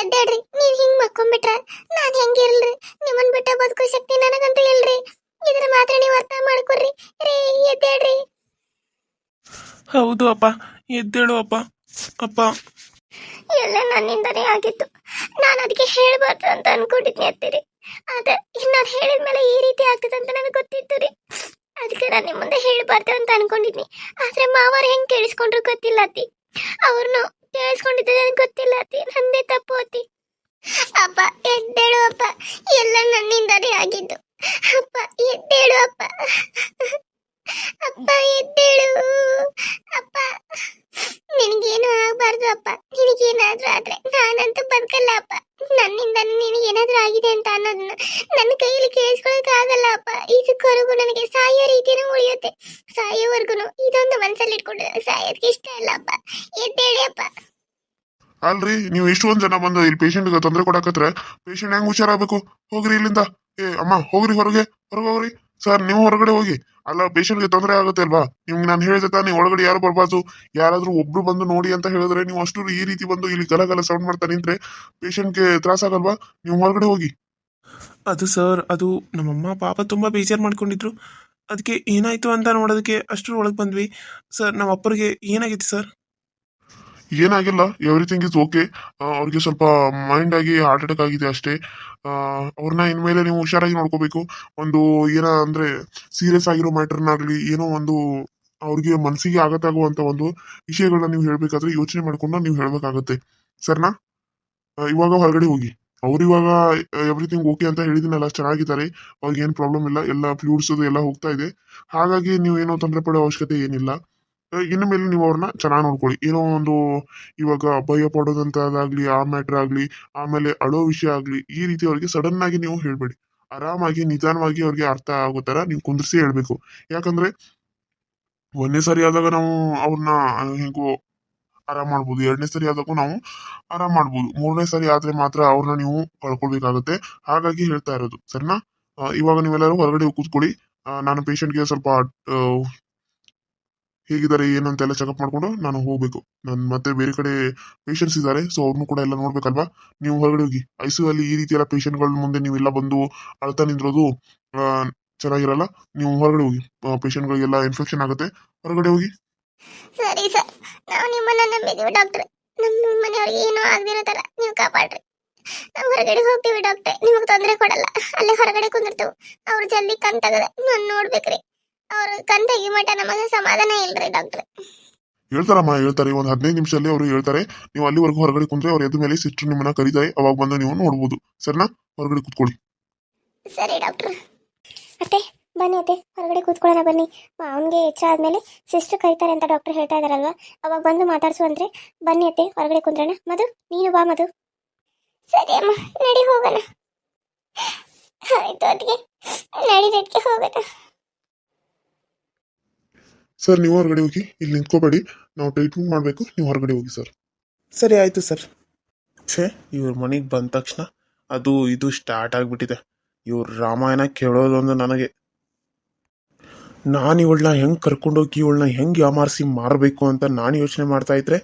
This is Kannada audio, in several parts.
ಎದ್ದೇಳ್ರಿ. ನೀವ್ ಹಿಂಗ್ ಮಕ್ಕೊಂಬಿಟ್ರ ನಾನ್ ಹೆಂಗಿರಲ್ರಿ ನಿಮ್ಮನ್ ಬಿಟ್ಟ ಬದುಕೋ ಶಕ್ತಿ ನನಗಂತೂ ಇಲ್ರಿ. ಇದ್ರ ಮಾತ್ರ ನೀವ್ ಅರ್ಥ ಮಾಡ್ಕೊರ್ರಿ. ರೀ ಎದ್ದೇಳ್ರಿ. ಹೌದು ಅಪ್ಪ ಎದ್ದೇಳು ಅಪ್ಪ. ಅಪ್ಪ. ಎಲ್ಲ ನನ್ನಿಂದನೇ ಆಗಿತ್ತು. ನಾನು ಅದಕ್ಕೆ ಹೇಳ್ಬಾರ್ದು ಅಂತ ಅನ್ಕೊಂಡಿದ್ನಿ ಅತ್ತೀರಿ. ಆದ್ರೆ ನಾನು ಹೇಳಿದ್ಮೇಲೆ ಈ ರೀತಿ ಆಗ್ತದೆ ಅಂತ ನನಗೆ ಗೊತ್ತಿತ್ತು ರೀ. ಅದಕ್ಕೆ ನಾನು ನಿಮ್ಮ ಮುಂದೆ ಹೇಳ್ಬಾರ್ದು ಅಂತ ಅನ್ಕೊಂಡಿದ್ನಿ. ಆದ್ರೆ ಮಾವರು ಹೆಂಗ್ ಕೇಳಿಸ್ಕೊಂಡ್ರು ಗೊತ್ತಿಲ್ಲ ಅತ್ತಿ. ಅವ್ರನ್ನು ಕೇಳಿಸ್ಕೊಂಡಿದ್ದೆ ನನಗೆ ಗೊತ್ತಿಲ್ಲ. ಅತ್ತಿ, ನಂದೇ ತಪ್ಪು ಅತ್ತಿ. ಅಪ್ಪ, ಎದ್ದೇಳು ಅಪ್ಪ. ಎಲ್ಲ ನನ್ನಿಂದಲೇ ಆಗಿದ್ದು. ಅಪ್ಪ, ಎದ್ದೇಳು ಅಪ್ಪ. ಅಪ್ಪ ಎದ್ದೇಳು. ಅಪ್ಪ, ನಿನಗೇನು ಆಗ್ಬಾರ್ದು ಅಪ್ಪ. ನಿನಗೇನಾದ್ರೂ ಆದ್ರೆ ನಾನಂತೂ ಬದುಕಲ್ಲ ಅಪ್ಪ. ನನ್ನಿಂದ ನಿನಗೇನಾದ್ರೂ ಆಗಿದೆ ಅಂತ ಅನ್ನೋದನ್ನ ನನ್ನ ಕೈಯಲ್ಲಿ ಕೇಳಿಸ್ಕೊಳಕ್ ಆಗಲ್ಲ ಅಪ್ಪ. ಇದಕ್ಕವರೆಗೂ ನನಗೆ ಸಾಯೋ ರೀತಿನೂ ಉಳಿಯುತ್ತೆ. ಸಾಯೋವರೆಗೂ ಇದೊಂದು ಮನಸ್ಸಲ್ಲಿ ಇಟ್ಕೊಂಡು ಸಾಯೋದಕ್ಕೆ ಇಷ್ಟ ಇಲ್ಲ ಅಪ್ಪ. ಎದ್ದೇಳಿ ಅಪ್ಪ. ಅಲ್ರಿ, ನೀವು ಇಷ್ಟೊಂದು ಜನ ಬಂದು ಇಲ್ಲಿ ಪೇಷಂಟ್ಗೆ ತೊಂದರೆ ಕೊಡಕತ್ರ? ಪೇಷಂಟ್ ಹೆಂಗ್ ಹುಷಾರಾಗಬೇಕು? ಹೋಗ್ರಿ ಇಲ್ಲಿಂದ. ಏ, ಅಮ್ಮ, ಹೋಗ್ರಿ ಹೊರಗೆ. ಹೊರಗೆ ಸರ್, ನೀವು ಹೊರಗಡೆ ಹೋಗಿ. ಅಲ್ಲ, ಪೇಷಂಟ್ಗೆ ತೊಂದರೆ ಆಗುತ್ತೆ ಅಲ್ವಾ? ನಿಮ್ಗೆ ನಾನು ಹೇಳಿದೆ ತಾನೇ, ಒಳಗಡೆ ಯಾರು ಬರಬಾರ್ದು. ಯಾರಾದರೂ ಒಬ್ರು ಬಂದು ನೋಡಿ ಅಂತ ಹೇಳಿದ್ರೆ ನೀವು ಅಷ್ಟು ಈ ರೀತಿ ಬಂದು ಇಲ್ಲಿ ಗಲ ಗಲ ಸೌಂಡ್ ಮಾಡ್ತಾ ನಿಂತ್ರೆ ಪೇಷಂಟ್ಗೆ ತ್ರಾಸ ಆಗಲ್ವಾ? ನೀವು ಹೊರಗಡೆ ಹೋಗಿ. ಅದು ಸರ್, ಅದು ನಮ್ಮಮ್ಮ, ಪಾಪ ತುಂಬ ಬೇಜಾರು ಮಾಡ್ಕೊಂಡಿದ್ರು. ಅದಕ್ಕೆ ಏನಾಯ್ತು ಅಂತ ನೋಡೋದಕ್ಕೆ ಅಷ್ಟರ ಒಳಗೆ ಬಂದ್ವಿ. ಸರ್ ನಮ್ಮ ಅಪ್ಪರಿಗೆ ಏನಾಗಿತ್ತು ಸರ್? ಏನಾಗಿಲ್ಲ ಎವ್ರಿಥಿಂಗ್ ಇಸ್ ಓಕೆ ಅವ್ರಿಗೆ ಸ್ವಲ್ಪ ಮೈಂಡ್ ಆಗಿ ಹಾರ್ಟ್ ಅಟ್ಯಾಕ್ ಆಗಿದೆ ಅಷ್ಟೇ. ಅವ್ರನ್ನ ಇನ್ಮೇಲೆ ನೀವು ಹುಷಾರಾಗಿ ನೋಡ್ಕೋಬೇಕು. ಒಂದು ಏನ ಅಂದ್ರೆ ಸೀರಿಯಸ್ ಆಗಿರೋ ಮ್ಯಾಟರ್ನಾಗ್ಲಿ ಏನೋ ಒಂದು ಅವ್ರಿಗೆ ಮನಸ್ಸಿಗೆ ಆಗತ್ತಾಗುವಂತ ಒಂದು ವಿಷಯಗಳನ್ನ ನೀವು ಹೇಳ್ಬೇಕಾದ್ರೆ ಯೋಚನೆ ಮಾಡ್ಕೊಂಡು ನೀವು ಹೇಳ್ಬೇಕಾಗತ್ತೆ. ಸರ್ನಾ? ಇವಾಗ ಹೊರಗಡೆ ಹೋಗಿ. ಅವ್ರು ಇವಾಗ ಎವ್ರಿಥಿಂಗ್ ಓಕೆ ಅಂತ ಹೇಳಿದಿನಲ್ಲ ಚೆನ್ನಾಗಿದ್ದಾರೆ. ಅವ್ರಿಗೆ ಏನು ಪ್ರಾಬ್ಲಮ್ ಇಲ್ಲ. ಎಲ್ಲ ಫ್ಲೂಡ್ಸ್ ಎಲ್ಲ ಹೋಗ್ತಾ ಇದೆ. ಹಾಗಾಗಿ ನೀವು ಏನೋ ತೊಂದರೆ ಪಡೋ ಅವಶ್ಯಕತೆ ಏನಿಲ್ಲ. ಇನ್ನು ಮೇಲೆ ನೀವು ಅವ್ರನ್ನ ಚೆನ್ನಾಗಿ ನೋಡ್ಕೊಳ್ಳಿ. ಏನೋ ಒಂದು ಇವಾಗ ಭಯ ಪಡೋದಂತದಾಗ್ಲಿ, ಆ ಮ್ಯಾಟ್ರ್ ಆಗಲಿ, ಆಮೇಲೆ ಅಳೋ ವಿಷಯ ಆಗ್ಲಿ, ಈ ರೀತಿ ಅವ್ರಿಗೆ ಸಡನ್ ಆಗಿ ನೀವು ಹೇಳ್ಬೇಡಿ. ಆರಾಮಾಗಿ, ನಿಧಾನವಾಗಿ ಅವ್ರಿಗೆ ಅರ್ಥ ಆಗೋ ತರ ನೀವು ಕುಂದಿರಿಸಿ ಹೇಳ್ಬೇಕು. ಯಾಕಂದ್ರೆ ಒಂದನೇ ಸಾರಿ ಆದಾಗ ನಾವು ಅವ್ರನ್ನ ಹೆಂಗೋ ಆರಾಮ್ ಮಾಡ್ಬೋದು. ಎರಡನೇ ಸರಿ ಆದಾಗೂ ನಾವು ಆರಾಮ್ ಮಾಡ್ಬೋದು. ಮೂರನೇ ಸರಿ ಆದ್ರೆ ಮಾತ್ರ ಅವ್ರನ್ನ ನೀವು ಕಳ್ಕೊಳ್ಬೇಕಾಗತ್ತೆ. ಹಾಗಾಗಿ ಹೇಳ್ತಾ ಇರೋದು. ಸರಿನಾ? ಇವಾಗ ನೀವೆಲ್ಲರೂ ಹೊರಗಡೆ ಕೂತ್ಕೊಳ್ಳಿ. ನಾನು ಪೇಷಂಟ್ಗೆ ಸ್ವಲ್ಪ ಹೇಗಿದ್ದಾರೆ ಏನು ಅಂತೆಲ್ಲ ಚೆಕಪ್ ಮಾಡ್ಕೊಂಡು ನಾನು ಹೋಗಬೇಕು. ನಾನು ಮತ್ತೆ ಬೇರೆ ಕಡೆ ಪೇಷಂಟ್ಸ್ ಇದ್ದಾರೆ ಸೊ ಅವ್ರನ್ನೂ ಕೂಡ ಎಲ್ಲ ನೋಡ್ಬೇಕಲ್ವಾ? ನೀವು ಹೊರಗಡೆ ಹೋಗಿ. ಐಸು ಅಲ್ಲಿ ಈ ರೀತಿ ಎಲ್ಲ ಪೇಷಂಟ್ಗಳ ಮುಂದೆ ಎಲ್ಲ ಬಂದು ಅಳ್ತಾ ನಿಂದ್ರೋದು ಆ, ಚೆನ್ನಾಗಿರಲ್ಲ. ನೀವು ಹೊರಗಡೆ ಹೋಗಿ. ಪೇಷಂಟ್ಗಳಿಗೆಲ್ಲ ಇನ್ಫೆಕ್ಷನ್ ಆಗುತ್ತೆ. ಹೊರಗಡೆ ಹೋಗಿ. ಸರಿ ಸರ್. ನಾವು ಡಾಕ್ಟರ್ ನೀವು ನಾವು ಹೊರಗಡೆ ಹೋಗ್ತೀವಿ ಡಾಕ್ಟ್ರೆ ನಿಮಗೆ ತೊಂದರೆ ಕೊಡಲ್ಲ. ಅಲ್ಲೇ ಹೊರಗಡೆ ಕುಂದಿರ್ತೇವೆ. ಅವ್ರು ಜಲ್ದಿ ಕಣ್ ತೆಗದೆ ನಾನು ನೋಡ್ಬೇಕ್ರಿ. ಅವ್ರ ಕಣ್ ಮಠ ನಮಗೆ ಸಮಾಧಾನ ಇಲ್ರಿ ಡಾಕ್ಟ್ರೆ. ಹೇಳ್ತಾರಮ್ಮ ಹೇಳ್ತಾರೆ. ಒಂದು ಹದಿನೈದು ನಿಮಿಷದಲ್ಲಿ ಅವರು ಹೇಳ್ತಾರೆ ನೀವು ಅಲ್ಲಿವರೆಗೂ ಹೊರಗಡೆ ಕುಂತ್ರೆ ಅವ್ರ ಎದ್ದು ಮೇಲೆ ಸಿಸ್ಟರ್ ನಿಮ್ಮನ್ನ ಕರೀತಾರೆ ಅವಾಗ ಬಂದು ನೀವು ನೋಡ್ಬೋದು. ಸರಿನಾ? ಹೊರಗಡೆ ಕೂತ್ಕೊಳ್ಳಿ. ಸರಿ ಡಾಕ್ಟ್ರ್. ಅತ್ತೆ ಬನ್ನಿ ಅತ್ತೆ ಹೊರಗಡೆ ಕೂತ್ಕೊಳ್ಳೋಣ ಬನ್ನಿ. ಅವನಿಗೆ ಹೆಚ್ಚಾದ್ಮೇಲೆ ಸಿಸ್ಟರ್ ಕರೀತಾರೆ ಅಂತ ಡಾಕ್ಟರ್ ಹೇಳ್ತಾ ಇದಾರಲ್ವಾ? ಅವಾಗ ಬಂದು ಮಾತಾಡ್ಸುವಂದ್ರೆ ಬನ್ನಿ ಅತ್ತೆ ಹೊರಗಡೆ ಕುಂದ್ರೋಣ ಮಧು ನೀನು ಬಾ ಮಧು. ಸರಿ ಅಮ್ಮ ನಡಿ ಹೋಗೋಣ. ಆಯ್ತು ಅದಕ್ಕೆ ನಡಿಬೇಕೆ ಹೋಗೋಣ. ಸರ್ ನೀವು ಹೊರಗಡೆ ಹೋಗಿ ಇಲ್ಲಿ ನಿಂತ್ಕೋಬೇಡಿ. ನಾವು ಟ್ರೀಟ್ಮೆಂಟ್ ಮಾಡಬೇಕು ನೀವು ಹೊರಗಡೆ ಹೋಗಿ ಸರ್ ಸರಿ ಆಯಿತು ಸರ್ ಛೇ ಇವ್ರ ಮನೆಗೆ ಬಂದ ತಕ್ಷಣ ಅದು ಇದು ಸ್ಟಾರ್ಟ್ ಆಗಿಬಿಟ್ಟಿದೆ. ಇವ್ರ ರಾಮಾಯಣ ಕೇಳೋದೊಂದು ನನಗೆ. ನಾನು ಇವಳನ್ನ ಹೆಂಗೆ ಕರ್ಕೊಂಡೋಗಿ ಇವಳನ್ನ ಹೆಂಗೆ ಯಾಮಾರಿಸಿ ಮಾರಬೇಕು ಅಂತ ನಾನು ಯೋಚನೆ ಮಾಡ್ತಾ ಇದ್ರೆ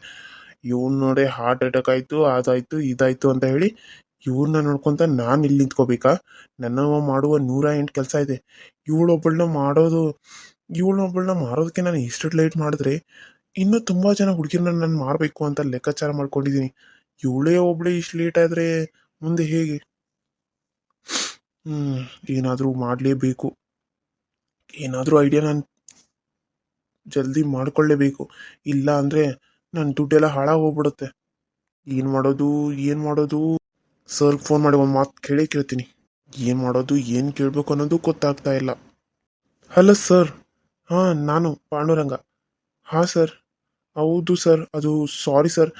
ಇವ್ನ ನೋಡಿ ಹಾರ್ಟ್ ಅಟ್ಯಾಕ್ ಆಯಿತು ಅದಾಯಿತು ಇದಾಯಿತು ಅಂತ ಹೇಳಿ ಇವ್ರನ್ನ ನೋಡ್ಕೊಂತ ನಾನು ಇಲ್ಲಿ ನಿಂತ್ಕೋಬೇಕಾ? ನನ್ನವ ಮಾಡುವ ನೂರ ಎಂಟು ಕೆಲಸ ಇದೆ. ಇವಳೊಬ್ಬಳನ್ನ ಮಾಡೋದು ಇವಳೊಬ್ಬಳನ್ನ ಮಾರೋದಕ್ಕೆ ನಾನು ಇಷ್ಟು ಲೇಟ್ ಮಾಡಿದ್ರೆ ಇನ್ನೂ ತುಂಬ ಜನ ಹುಡುಗಿರನ್ನ ನಾನು ಮಾರಬೇಕು ಅಂತ ಲೆಕ್ಕಾಚಾರ ಮಾಡ್ಕೊಂಡಿದ್ದೀನಿ ಇವಳೇ ಒಬ್ಳೆ ಇಷ್ಟು ಲೇಟ್ ಆದರೆ ಮುಂದೆ ಹೇಗೆ? ಹ್ಞೂ ಏನಾದರೂ ಮಾಡಲೇಬೇಕು. ಏನಾದರೂ ಐಡಿಯಾ ನಾನು ಜಲ್ದಿ ಮಾಡ್ಕೊಳ್ಳೇಬೇಕು. ಇಲ್ಲ ಅಂದರೆ ನನ್ನ ದುಡ್ಡೆಲ್ಲ ಹಾಳಾಗಿ ಹೋಗ್ಬಿಡುತ್ತೆ ಏನು ಮಾಡೋದು ಏನು ಮಾಡೋದು? ಸರ್ಗೆ ಫೋನ್ ಮಾಡಿ ಒಂದು ಮಾತು ಕೇಳೇ ಕೇಳ್ತೀನಿ. ಏನು ಮಾಡೋದು, ಏನು ಕೇಳಬೇಕು ಅನ್ನೋದು ಗೊತ್ತಾಗ್ತಾ ಇಲ್ಲ. ಹಲೋ ಸರ್ ಹಾಂ, ನಾನು ಪಾಂಡುರಂಗ. ಹಾಂ, ಸರ್. ಹೌದು, ಸರ್. ಅದು ಸಾರಿ, ಸರ್.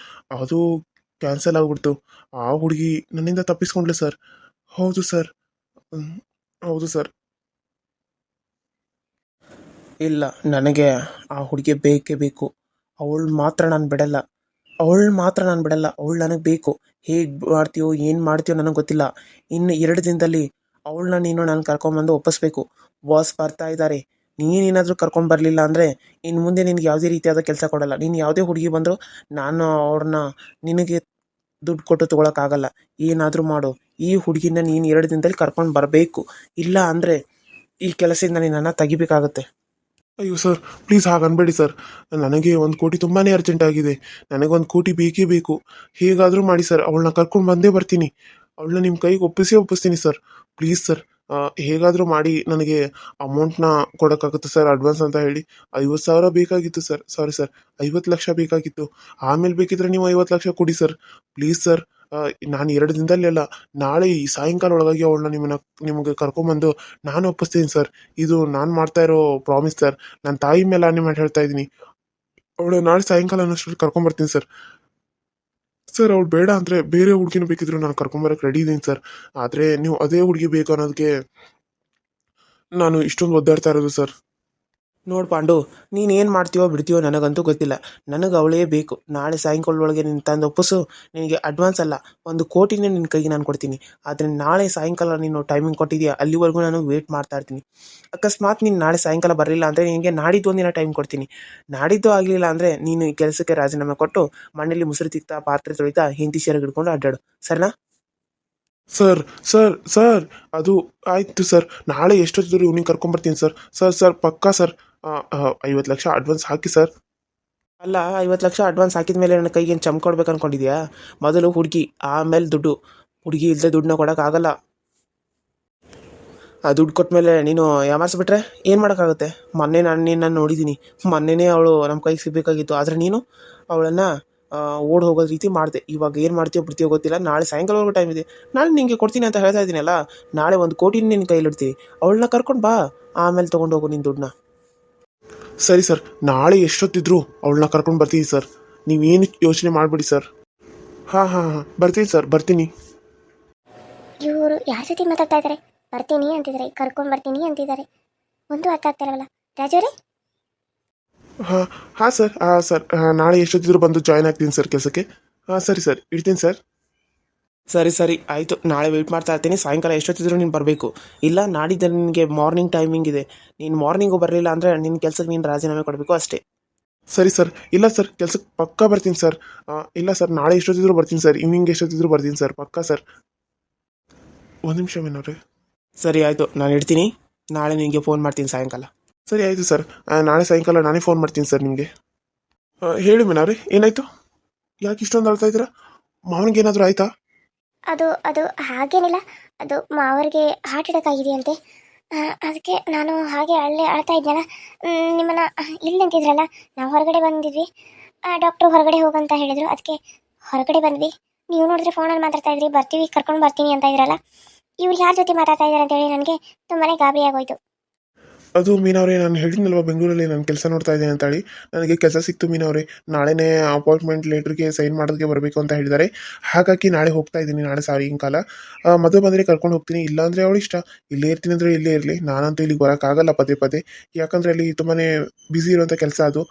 ಅದು ಕ್ಯಾನ್ಸಲ್ ಆಗ್ಬಿಡ್ತು. ಆ ಹುಡುಗಿ ನನ್ನಿಂದ ತಪ್ಪಿಸ್ಕೊಂಡ್ಲು, ಸರ್. ಹೌದು ಸರ್. ಹೌದು, ಸರ್. ಇಲ್ಲ, ನನಗೆ ಆ ಹುಡುಗಿ ಬೇಕೇ ಬೇಕು. ಅವಳು ಮಾತ್ರ ನಾನು ಬಿಡಲ್ಲ. ಅವಳು ಮಾತ್ರ ನಾನು ಬಿಡಲ್ಲ. ಅವಳು ನನಗೆ ಬೇಕು. ಹೇಗೆ ಮಾಡ್ತೀಯೋ, ಏನು ಮಾಡ್ತೀಯೋ ನನಗೆ ಗೊತ್ತಿಲ್ಲ. ಇನ್ನು ಎರಡು ದಿನದಲ್ಲಿ ಅವಳನ್ನ ನೀನು ನಾನು ಕರ್ಕೊಂಬಂದು ಒಪ್ಪಿಸ್ಬೇಕು. ಬಾಸ್ ಬರ್ತಾ ಇದ್ದಾರೆ. ನೀನೇನಾದರೂ ಕರ್ಕೊಂಡು ಬರಲಿಲ್ಲ ಅಂದರೆ ಇನ್ನು ಮುಂದೆ ನಿನಗೆ ಯಾವುದೇ ರೀತಿಯಾದ ಕೆಲಸ ಕೊಡಲ್ಲ. ನೀನು ಯಾವುದೇ ಹುಡುಗಿ ಬಂದರೂ ನಾನು ಅವ್ರನ್ನ ನಿನಗೆ ದುಡ್ಡು ಕೊಟ್ಟು ತೊಗೊಳಕ್ಕಾಗಲ್ಲ. ಏನಾದರೂ ಮಾಡು. ಈ ಹುಡುಗಿನ ನೀನು ಎರಡು ದಿನದಲ್ಲಿ ಕರ್ಕೊಂಡು ಬರಬೇಕು. ಇಲ್ಲ ಅಂದರೆ ಈ ಕೆಲಸದಿಂದ ನಿನ್ನನ್ನು ತೆಗಿಬೇಕಾಗತ್ತೆ. ಅಯ್ಯೋ ಸರ್, ಪ್ಲೀಸ್ ಹಾಗೆ ಅನ್ಬೇಡಿ ಸರ್. ನನಗೆ ಒಂದು ಕೋಟಿ ತುಂಬಾ ಅರ್ಜೆಂಟ್ ಆಗಿದೆ. ನನಗೊಂದು ಕೋಟಿ ಬೇಕೇ ಬೇಕು. ಹೇಗಾದರೂ ಮಾಡಿ ಸರ್, ಅವಳನ್ನ ಕರ್ಕೊಂಡು ಬಂದೇ ಬರ್ತೀನಿ. ಅವಳನ್ನ ನಿಮ್ಮ ಕೈಗೆ ಒಪ್ಪಿಸಿ ಒಪ್ಪಿಸ್ತೀನಿ ಸರ್. Please sir. ಹೇಗಾದರೂ ಮಾಡಿ ನನಗೆ ಅಮೌಂಟ್ನ ಕೊಡೋಕ್ಕಾಗುತ್ತೆ ಸರ್ ಅಡ್ವಾನ್ಸ್ ಅಂತ ಹೇಳಿ. ಐವತ್ತು ಸಾವಿರ ಬೇಕಾಗಿತ್ತು ಸರ್ ಸಾರಿ ಸರ್ ಐವತ್ತು ಲಕ್ಷ ಬೇಕಾಗಿತ್ತು. ಆಮೇಲೆ ಬೇಕಿದ್ರೆ ನೀವು ಐವತ್ತು ಲಕ್ಷ ಕೊಡಿ ಸರ್ ಪ್ಲೀಸ್ ಸರ್ ನಾನು ಎರಡು ದಿನದಲ್ಲಿ ಅಲ್ಲ, ನಾಳೆ ಈ ಸಾಯಂಕಾಲ ಒಳಗಾಗಿ ಅವಳನ್ನ ನಿಮ್ಮನ್ನ, ನಿಮಗೆ ಕರ್ಕೊಂಬಂದು ನಾನು ಒಪ್ಪಿಸ್ತೀನಿ ಸರ್ ಇದು ನಾನು ಮಾಡ್ತಾ ಇರೋ ಪ್ರಾಮಿಸ್ ಸರ್ ನನ್ನ ತಾಯಿ ಮೇಲೆ ಆನೆ ಮಾಡಿ ಹೇಳ್ತಾ ಇದ್ದೀನಿ. ಅವಳು ನಾಳೆ ಸಾಯಂಕಾಲ ಅನ್ನೋಷ್ಟರಲ್ಲಿ ಕರ್ಕೊಂಬರ್ತೀನಿ ಸರ್ ಸರ್, ಅವ್ಳು ಬೇಡ ಅಂದರೆ ಬೇರೆ ಹುಡುಗಿನ ಬೇಕಿದ್ರು ನಾನು ಕರ್ಕೊಂಬರಕ್ಕೆ ರೆಡಿ ಇದ್ದೀನಿ ಸರ್. ಆದರೆ ನೀವು ಅದೇ ಹುಡುಗಿ ಬೇಕು ಅನ್ನೋದಕ್ಕೆ ನಾನು ಇಷ್ಟೊಂದು ಒದ್ದಾಡ್ತಾ ಇರೋದು ಸರ್. ನೋಡು ಪಾಂಡು ನೀನು ಏನು ಮಾಡ್ತೀಯೋ ಬಿಡ್ತೀಯೋ ನನಗಂತೂ ಗೊತ್ತಿಲ್ಲ. ನನಗೆ ಅವಳೇ ಬೇಕು. ನಾಳೆ ಸಾಯಂಕಾಲದೊಳಗೆ ನಿನ್ನ ತಂದು ಒಪ್ಪಿಸು. ನಿನಗೆ ಅಡ್ವಾನ್ಸ್ ಅಲ್ಲ, ಒಂದು ಕೋಟಿನೇ ನಿನ್ನ ಕೈಗೆ ನಾನು ಕೊಡ್ತೀನಿ. ಆದರೆ ನಾಳೆ ಸಾಯಂಕಾಲ ನೀನು ಟೈಮಿಂಗ್ ಕೊಟ್ಟಿದ್ಯಾ? ಅಲ್ಲಿವರೆಗೂ ನಾನು ವೇಟ್ ಮಾಡ್ತಾ ಇರ್ತೀನಿ. ಅಕಸ್ಮಾತ್ ನೀನು ನಾಳೆ ಸಾಯಂಕಾಲ ಬರಲಿಲ್ಲ ಅಂದರೆ ನಿನಗೆ ನಾಡಿದ್ದು ಒಂದಿನ ಟೈಮ್ ಕೊಡ್ತೀನಿ. ನಾಡಿದ್ದು ಆಗಲಿಲ್ಲ ಅಂದರೆ ನೀನು ಈ ಕೆಲಸಕ್ಕೆ ರಾಜೀನಾಮೆ ಕೊಟ್ಟು ಮನೇಲಿ ಮುಸುರು ತಿಕ್ತಾ ಪಾತ್ರೆ ತೊಳಿತಾ ಹಿಂದಿ ಶೇರಿಗೆ ಹಿಡ್ಕೊಂಡು ಅಡ್ಡಾಡು. ಸರಿನಾ? ಸರ್ ಸರ್ ಸರ್, ಅದು ಆಯಿತು ಸರ್. ನಾಳೆ ಎಷ್ಟೊತ್ತಿದ್ರು ಇವ್ನಿಗೆ ಕರ್ಕೊಂಬರ್ತೀನಿ ಸರ್. ಸರ್ ಸರ್, ಪಕ್ಕಾ ಸರ್. ಐವತ್ತು ಲಕ್ಷ ಅಡ್ವಾನ್ಸ್ ಹಾಕಿ ಸರ್ ಅಲ್ಲ, ಐವತ್ತು ಲಕ್ಷ ಅಡ್ವಾನ್ಸ್ ಹಾಕಿದ ಮೇಲೆ ನನ್ನ ಕೈಗೆ ಚಮ್ ಕೊಡ್ಬೇಕು ಅನ್ಕೊಂಡಿದ್ಯಾ? ಮೊದಲು ಹುಡುಗಿ, ಆಮೇಲೆ ದುಡ್ಡು. ಹುಡುಗಿ ಇಲ್ಲದೆ ದುಡ್ಡನ್ನ ಕೊಡೋಕ್ಕಾಗಲ್ಲ ಆ ದುಡ್ಡು ಕೊಟ್ಮೇಲೆ ನೀನು ಯಾಮಾರಿಸ್ಬಿಟ್ರೆ ಏನು ಮಾಡೋಕ್ಕಾಗುತ್ತೆ? ಮೊನ್ನೆ ನಾನು ನಿನ್ನ ನೋಡಿದ್ದೀನಿ ಮೊನ್ನೆನೇ ಅವಳು ನಮ್ಮ ಕೈಗೆ ಸಿಗಬೇಕಾಗಿತ್ತು. ಆದರೆ ನೀನು ಅವಳನ್ನು ಓಡ್ ಹೋಗೋ ರೀತಿ ಮಾಡಿದೆ. ಇವಾಗ ಏನು ಮಾಡ್ತೀಯೋ ಬಿಡ್ತೀಯೋ ಗೊತ್ತಿಲ್ಲ. ನಾಳೆ ಸಾಯಂಕಾಲವರೆಗೂ ಟೈಮ್ ಇದೆ. ನಾಳೆ ನಿಂಗೆ ಕೊಡ್ತೀನಿ ಅಂತ ಹೇಳ್ತಾ ಇದ್ದೀನಲ್ಲ ನಾಳೆ ಒಂದು ಕೋಟಿನ ನಿನ್ನ ಕೈಲಿ ಇಡ್ತೀವಿ ಅವಳನ್ನ ಕರ್ಕೊಂಡು ಬಾ. ಆಮೇಲೆ ತೊಗೊಂಡು ಹೋಗು ನಿನ್ನ ದುಡ್ಡನ್ನ. ಸರಿ ಸರ್ ನಾಳೆ ಎಷ್ಟೊತ್ತಿದ್ರು ಅವಳನ್ನ ಕರ್ಕೊಂಡು ಬರ್ತೀನಿ ಸರ್. ನೀವೇನು ಯೋಚನೆ ಮಾಡಬೇಡಿ ಸರ್. ಹಾಂ ಹಾಂ ಹಾಂ ಬರ್ತೀನಿ ಸರ್ ಬರ್ತೀನಿ. ಇವರು ಯಾರ ಜೊತೆ ಮಾತಾಡ್ತಾ ಇದ್ದಾರೆ ಬರ್ತೀನಿ ಅಂತಿದ್ದಾರೆ ಕರ್ಕೊಂಡು ಬರ್ತೀನಿ ಅಂತಿದ್ದಾರೆ ಒಂದು ಅರ್ಥ ಆಗ್ತಾರಲ್ಲ ರಾಜವರೇ ಹಾಂ ಹಾಂ ಸರ್ ಹಾಂ ಸರ್ ನಾಳೆ ಎಷ್ಟೊತ್ತಿದ್ರು ಬಂದು ಜಾಯ್ನ್ ಆಗ್ತೀನಿ ಸರ್ ಕೆಲಸಕ್ಕೆ. ಹಾಂ ಸರಿ ಸರ್ ಇಡ್ತೀನಿ ಸರ್. ಸರಿ ಸರಿ ಆಯಿತು. ನಾಳೆ ವೆಯ್ಟ್ ಮಾಡ್ತಾ ಇರ್ತೀನಿ. ಸಾಯಂಕಾಲ ಎಷ್ಟೊತ್ತಿದ್ರು ನೀನು ಬರಬೇಕು. ಇಲ್ಲ ನಾಡಿದ್ದು ನಿನಗೆ ಮಾರ್ನಿಂಗ್ ಟೈಮಿಂಗ್ ಇದೆ. ನೀನು ಮಾರ್ನಿಂಗು ಬರಲಿಲ್ಲ ಅಂದರೆ ನಿನ್ನ ಕೆಲಸಕ್ಕೆ ನೀನು ರಾಜೀನಾಮೆ ಕೊಡಬೇಕು ಅಷ್ಟೇ. ಸರಿ ಸರ್. ಇಲ್ಲ ಸರ್. ಕೆಲಸಕ್ಕೆ ಪಕ್ಕಾ ಬರ್ತೀನಿ ಸರ್. ಇಲ್ಲ ಸರ್. ನಾಳೆ ಎಷ್ಟೊತ್ತಿದ್ರು ಬರ್ತೀನಿ ಸರ್. ಈವ್ನಿಂಗ್ ಎಷ್ಟೊತ್ತಿದ್ರು ಬರ್ತೀನಿ ಸರ್. ಪಕ್ಕಾ ಸರ್. ಒಂದು ನಿಮಿಷ ಮೇನವ್ರೆ. ಸರಿ ಆಯಿತು. ನಾನು ಇಡ್ತೀನಿ. ನಾಳೆ ನಿಮಗೆ ಫೋನ್ ಮಾಡ್ತೀನಿ ಸಾಯಂಕಾಲ. ಸರಿ ಆಯಿತು ಸರ್. ನಾಳೆ ಸಾಯಂಕಾಲ ನಾನೇ ಫೋನ್ ಮಾಡ್ತೀನಿ ಸರ್ ನಿಮಗೆ ಹೇಳಿ ಮೇನವ್ರೆ. ಏನಾಯಿತು? ಯಾಕೆ ಇಷ್ಟೊಂದು ಅಳ್ತಾ ಇದ್ದೀರಾ? ಮಾವನಿಗೆ ಏನಾದರೂ ಆಯಿತಾ? ಅದು ಅದು ಹಾಗೇನಿಲ್ಲ. ಅದು ಮಾವರಿಗೆ ಹಾರ್ಟ್ ಅಟ್ಯಾಕ್ ಆಗಿದೆಯಂತೆ. ಅದಕ್ಕೆ ನಾನು ಹಾಗೆ ಅಳ್ಳೆ ಅಳ್ತಾ ಇದ್ನಲ್ಲ. ಮ್, ನಿಮ್ಮನ್ನ ಇಲ್ಲಿ ನಿಂತಿದ್ರಲ್ಲ ನಾವು ಹೊರಗಡೆ ಬಂದಿದ್ವಿ. ಡಾಕ್ಟ್ರು ಹೊರಗಡೆ ಹೋಗಂತ ಹೇಳಿದ್ರು. ಅದಕ್ಕೆ ಹೊರಗಡೆ ಬಂದ್ವಿ. ನೀವು ನೋಡಿದ್ರೆ ಫೋನಲ್ಲಿ ಮಾತಾಡ್ತಾ ಇದ್ರಿ. ಬರ್ತೀವಿ ಕರ್ಕೊಂಡು ಬರ್ತೀನಿ ಅಂತ ಇದ್ರಲ್ಲ. ಇವ್ರು ಯಾರ ಜೊತೆ ಮಾತಾಡ್ತಾ ಇದ್ದಾರೆ ಅಂತೇಳಿ ನನಗೆ ತುಂಬಾ ಗಾಬರಿ ಆಗೋಯ್ತು. ಅದು ಮೀನವ್ರೆ, ನಾನು ಹೇಳಿದ್ನಲ್ವ ಬೆಂಗಳೂರಲ್ಲಿ ನಾನು ಕೆಲಸ ನೋಡ್ತಾ ಇದ್ದೇನೆ ಅಂತ ನನಗೆ ಕೆಲಸ ಸಿಕ್ತು ಮೀನವ್ರೆ. ನಾಳೆನೇ ಅಪಾಯಿಂಟ್ಮೆಂಟ್ ಲೆಟ್ರಿಗೆ ಸೈನ್ ಮಾಡೋದಕ್ಕೆ ಬರಬೇಕು ಅಂತ ಹೇಳಿದ್ದಾರೆ. ಹಾಗಾಗಿ ನಾಳೆ ಹೋಗ್ತಾ ಇದ್ದೀನಿ, ನಾಳೆ ಸಾಯಂಕಾಲ. ಕಾಲ ಮದುವೆ ಬಂದರೆ ಕರ್ಕೊಂಡು ಹೋಗ್ತೀನಿ. ಇಲ್ಲಾಂದರೆ ಅವಳು ಇಷ್ಟ. ಇಲ್ಲೇ ಇರ್ತೀನಿ ಅಂದರೆ ಇಲ್ಲೇ ಇರಲಿ. ನಾನಂತೂ ಇಲ್ಲಿಗೆ ಬರೋಕ್ಕಾಗಲ್ಲ ಪದೇ ಪದೇ. ಯಾಕಂದರೆ ಅಲ್ಲಿ ತುಂಬಾ ಬ್ಯುಸಿ ಇರುವಂಥ ಕೆಲಸ ಅದು.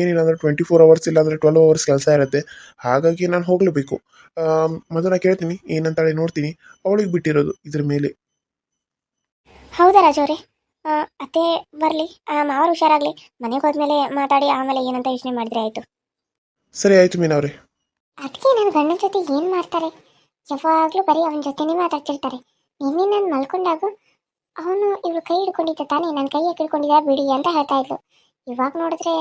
ಏನಿಲ್ಲ ಅಂದರೆ ಟ್ವೆಂಟಿ ಫೋರ್ ಅವರ್ಸ್ ಇಲ್ಲಾಂದರೆ ಟ್ವೆಲ್ ಅವರ್ಸ್ ಕೆಲಸ ಇರುತ್ತೆ. ಹಾಗಾಗಿ ನಾನು ಹೋಗಲೇಬೇಕು. ಮದುವೆ ಕೇಳ್ತೀನಿ. ಏನಂತಾಳೆ ನೋಡ್ತೀನಿ. ಅವಳಿಗೆ ಬಿಟ್ಟಿರೋದು ಇದ್ರ ಮೇಲೆ. ಹೌದಾ ರಾಜವ್ರೆ? ಅತ್ತೆ ಬರಲಿ. ಮಾವರು ಹುಷಾರಾಗ್ಲಿ. ಮನೆಗೆ ಹೋದ್ಮೇಲೆ ಮಾತಾಡಿ ಆಮೇಲೆ ಏನಂತ ಯೋಚನೆ ಮಾಡಿದ್ರೆ ಆಯ್ತು. ಸರಿ ಆಯ್ತು ಮೀನವ್ರೆ. ಅದಕ್ಕೆ ನನ್ನ ಗಂಡನ ಜೊತೆ ಏನು ಮಾಡ್ತಾರೆ? ಯಾವಾಗಲೂ ಬರೀ ಅವನ ಜೊತೆನೇ ಮಾತಾಡ್ತಿರ್ತಾರೆ. ನಿನ್ನೆ ನಾನು ಮಲ್ಕೊಂಡಾಗ ಅವನು ಇವಳು ಕೈ ಹಿಡ್ಕೊಂಡಿದ್ದ ತಾನೇ ನನ್ನ ಕೈ ಹಿಡ್ಕೊಂಡಿದ್ದ ಬಿಡಿ ಅಂತ ಹೇಳ್ತಾ ಇದ್ಲು. ಇವಾಗ ನೋಡಿದ್ರೆ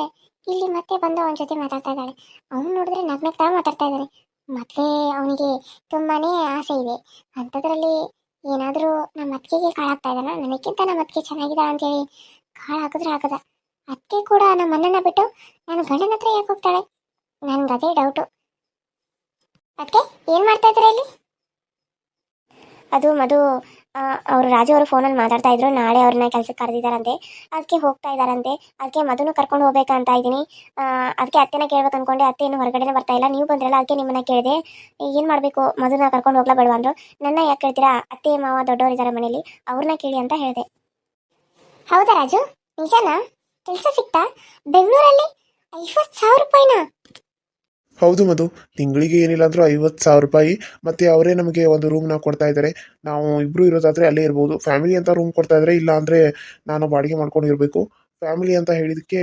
ಇಲ್ಲಿ ಮತ್ತೆ ಬಂದು ಅವನ ಜೊತೆ ಮಾತಾಡ್ತಾ ಇದ್ದಾಳೆ. ಅವನು ನೋಡಿದ್ರೆ ನಗ್ನಗ್ತಾ ಮಾತಾಡ್ತಾ ಇದ್ದಾನೆ. ಮತ್ತೆ ಅವನಿಗೆ ತುಂಬಾನೇ ಆಸೆ ಇದೆ. ಅಂಥದ್ರಲ್ಲಿ ಏನಾದರೂ ನಮ್ಮ ಅತ್ತಿಗೆಗೆ ಕಾಳಾಗ್ತಾ ಇದ್ದಾನ ನನಗಿಂತ ನಮ್ಮ ಅತ್ತಿಗೆ ಚೆನ್ನಾಗಿದ್ದಾಳ ಅಂತೇಳಿ ಕಾಳು ಹಾಕಿದ್ರೆ ಹಾಕದ. ಅತ್ತೆ ಕೂಡ ನಮ್ಮ ಅಣ್ಣನ ಬಿಟ್ಟು ನನ್ನ ಗಂಡನ ಹತ್ರ ಯಾಕೆ ಹೋಗ್ತಾಳೆ? ನನ್ಗೆ ಅದೇ ಡೌಟು ಅದಕ್ಕೆ ಏನು ಮಾಡ್ತಾ ಇದ್ದೀರಾ ಇಲ್ಲಿ? ಅದು ಮಧು ಅವರು ರಾಜು ಅವರು ಫೋನಲ್ಲಿ ಮಾತಾಡ್ತಾ ಇದ್ರು. ನಾಳೆ ಅವ್ರನ್ನ ಕೆಲ್ಸಕ್ಕೆ ಕರೆದಿದ್ದಾರಂತೆ ಅದಕ್ಕೆ ಹೋಗ್ತಾ ಇದ್ದಾರಂತೆ ಅದಕ್ಕೆ ಮಧುನು ಕರ್ಕೊಂಡು ಹೋಗ್ಬೇಕಂತ ಇದ್ದೀನಿ. ಅದಕ್ಕೆ ಅತ್ತೆನ ಕೇಳ್ಬೇಕು ಅನ್ಕೊಂಡೆ. ಅತ್ತೆ ಏನು ಹೊರಗಡೆನೇ ಬರ್ತಾ ಇಲ್ಲ. ನೀವು ಬಂದ್ರಲ್ಲ ಅದಕ್ಕೆ ನಿಮ್ಮನ್ನ ಕೇಳಿದೆ. ಏನು ಮಾಡಬೇಕು? ಮಧುನ ಕರ್ಕೊಂಡು ಹೋಗ್ಲಾ ಬೇಡವಾ ಅಂದ್ರು. ನನ್ನ ಯಾಕೆ ಕೇಳ್ತೀರಾ? ಅತ್ತೆ, ಮಾವ ದೊಡ್ಡವರಿದ್ದಾರೆ ಮನೇಲಿ. ಅವ್ರನ್ನ ಕೇಳಿ ಅಂತ ಹೇಳಿದೆ. ಹೌದಾ ರಾಜು? ನಿಜನಾ? ಕೆಲಸ ಸಿಕ್ತಾ ಬೆಂಗಳೂರಲ್ಲಿ ಐವತ್ತು ಸಾವಿರ ರೂಪಾಯಿನಾ? ಹೌದು ಮಧು. ತಿಂಗಳಿಗೆ ಏನಿಲ್ಲ ಅಂದರೂ ಐವತ್ತು ಸಾವಿರ ರೂಪಾಯಿ ಮತ್ತೆ ಅವರೇ ನಮಗೆ ಒಂದು ರೂಮ್ನ ಕೊಡ್ತಾ ಇದ್ದಾರೆ. ನಾವು ಇಬ್ರು ಇರೋದಾದರೆ ಅಲ್ಲೇ ಇರ್ಬೋದು. ಫ್ಯಾಮಿಲಿ ಅಂತ ರೂಮ್ ಕೊಡ್ತಾ ಇದ್ದಾರೆ ಇಲ್ಲ ಅಂದ್ರೆ ನಾನು ಬಾಡಿಗೆ ಮಾಡ್ಕೊಂಡು ಇರಬೇಕು. ಫ್ಯಾಮಿಲಿ ಅಂತ ಹೇಳಿದಕ್ಕೆ